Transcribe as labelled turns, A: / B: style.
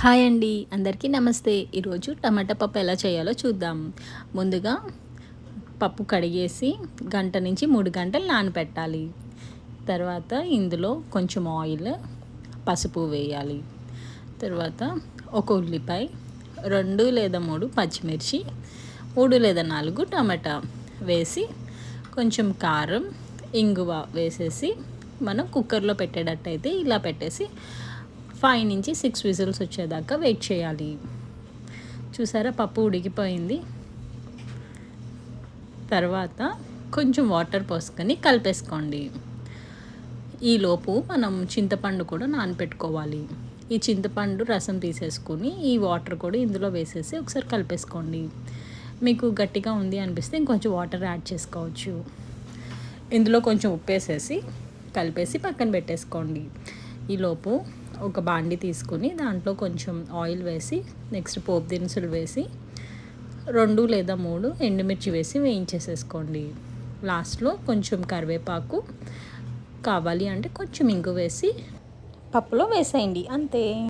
A: Hi అండి. అందరికీ నమస్తే. ఈరోజు టమాటా పప్పు ఎలా చేయాలో చూద్దాం. ముందుగా పప్పు కడిగేసి గంట నుంచి మూడు గంటలు నానబెట్టాలి తర్వాత ఇందులో కొంచెం ఆయిల్ పసుపు వేయాలి. తర్వాత ఒక ఉల్లిపాయ రెండు లేదా మూడు పచ్చిమిర్చి మూడు లేదా నాలుగు టమాటా వేసి కొంచెం కారం ఇంగువ వేసేసి మనం కుక్కర్లో పెట్టేటట్టయితే ఇలా పెట్టేసి ఫైవ్ నుంచి సిక్స్ విజిల్స్ వచ్చేదాకా వెయిట్ చేయాలి. చూసారా పప్పు ఉడికిపోయింది. తర్వాత కొంచెం వాటర్ పోసుకొని కలిపేసుకోండి. ఈలోపు మనం చింతపండు కూడా నానపెట్టుకోవాలి. ఈ చింతపండు రసం తీసేసుకుని ఈ వాటర్ కూడా ఇందులో వేసేసి ఒకసారి కలిపేసుకోండి. మీకు గట్టిగా ఉంది అనిపిస్తే ఇంకొంచెం వాటర్ యాడ్ చేసుకోవచ్చు. ఇందులో కొంచెం ఉప్పు వేసేసి కలిపేసి పక్కన పెట్టేసుకోండి. ఈలోపు ఒక బాండి తీసుకుని దాంట్లో కొంచెం ఆయిల్ వేసి నెక్స్ట్ పోపు దినుసులు వేసి రెండు లేదా మూడు ఎండుమిర్చి వేసి వేయించేసేసుకోండి. లాస్ట్లో కొంచెం కరివేపాకు కావాలి అంటే కొంచెం ఇంగు వేసి పప్పులో వేసేయండి. అంతే.